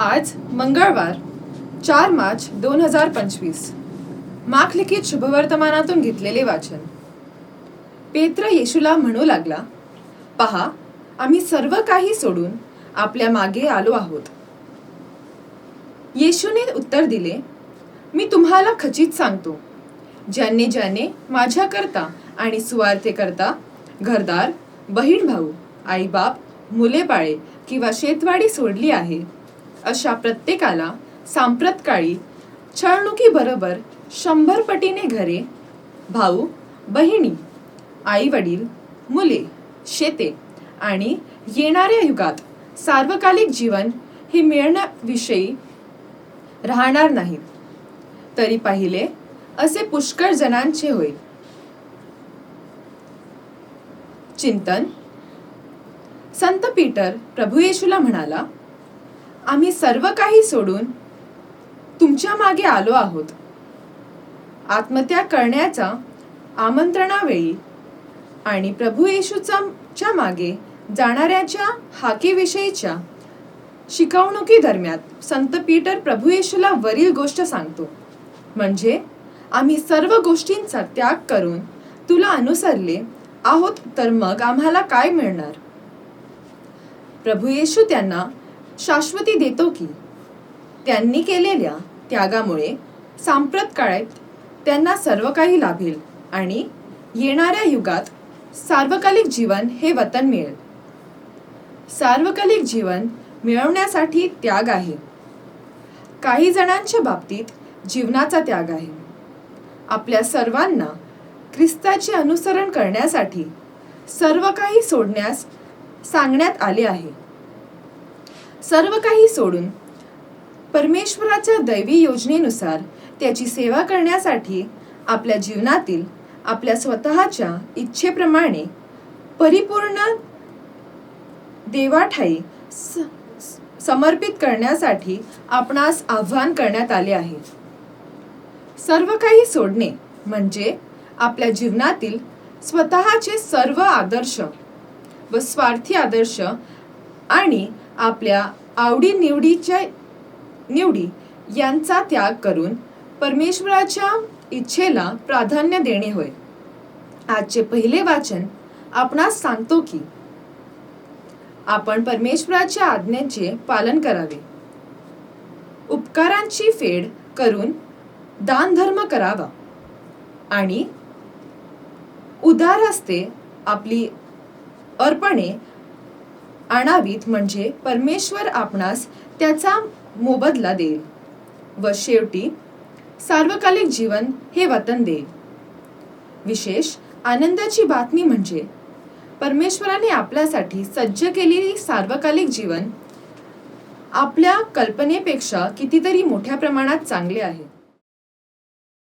आज मंगळवार चार मार्च दोन हजार पंचवीस. माखलिखित शुभवर्तमानातून घेतलेले वाचन. पेत्र येशूला म्हणू लागला पहा आम्ही सर्व काही सोडून आपल्या मागे आलो आहोत. येशूने उत्तर दिले मी तुम्हाला खचित सांगतो ज्यांनी ज्याने माझ्याकरता आणि सुवार्थेकरता घरदार बहीण भाऊ आईबाप मुले पाळे किंवा शेतवाडी सोडली आहे अशा प्रत्येकाला सांप्रत काळी छळणुकीबरोबर शंभर पटीने घरे भाऊ बहिणी आई वडील मुले शेते आणि येणाऱ्या युगात सार्वकालिक जीवन हे मिळण्याविषयी राहणार नाहीत. तरी पाहिले असे पुष्कळ जणांचे होईल चिंतन. संत पीटर प्रभू येशूला म्हणाला आम्ही सर्व काही सोडून तुमच्या मागे आलो आहोत. आत्महत्या करण्याचा आमंत्रणावेळी आणि प्रभू येशूचा च्या मागे जाणाऱ्याच्या हाकेविषयीच्या शिकवणुकीदरम्यान संत पीटर प्रभू येशूला वरील गोष्ट सांगतो. म्हणजे आम्ही सर्व गोष्टींचा त्याग करून तुला अनुसरले आहोत तर मग आम्हाला काय मिळणार? प्रभू येशू त्यांना शाश्वती देतो की? त्यांनी केलेल्या त्यागामुळे सांप्रत काळात त्यांना सर्व काही लाभेल आणि येणाऱ्या युगात सार्वकालिक जीवन हे वतन मिळेल. सार्वकालिक जीवन मिळवण्यासाठी त्याग आहे. काही जणांच्या बाबतीत जीवनाचा त्याग आहे. आपल्या सर्वांना ख्रिस्ताचे अनुसरण करण्यासाठी सर्व काही सोडण्यास सांगण्यात आले आहे. सर्व काही सोडून. परमेश्वराच्या दैवी योजनेनुसार त्याची सेवा करण्यासाठी आपल्या जीवनातील आपल्या स्वतःच्या इच्छेप्रमाणे परिपूर्ण देवाठाई स- समर्पित करण्यासाठी आपणास आव्हान करण्यात आले आहे. सर्व काही सोडणे म्हणजे आपल्या जीवनातील स्वतःचे सर्व आदर्श व स्वार्थी आदर्श आणि आपल्या आवडीनिवडीच्या निवडी यांचा त्याग करून परमेश्वराच्या इच्छेला प्राधान्य देणे होय. आजचे पहिले वाचन आपणास सांगतो की आपण परमेश्वराच्या आज्ञेचे पालन करावे. उपकारांची फेड करून दानधर्म करावा आणि उदार हस्ते आपली अर्पणे आणावीत म्हणजे परमेश्वर आपणास त्याचा मोबदला देईल. व शेवटी सार्वकालिक जीवन हे वतन देईल. विशेष आनंदाची बातमी म्हणजे परमेश्वराने आपल्यासाठी सज्ज केलेली सार्वकालिक जीवन आपल्या कल्पनेपेक्षा कितीतरी मोठ्या प्रमाणात चांगले आहे.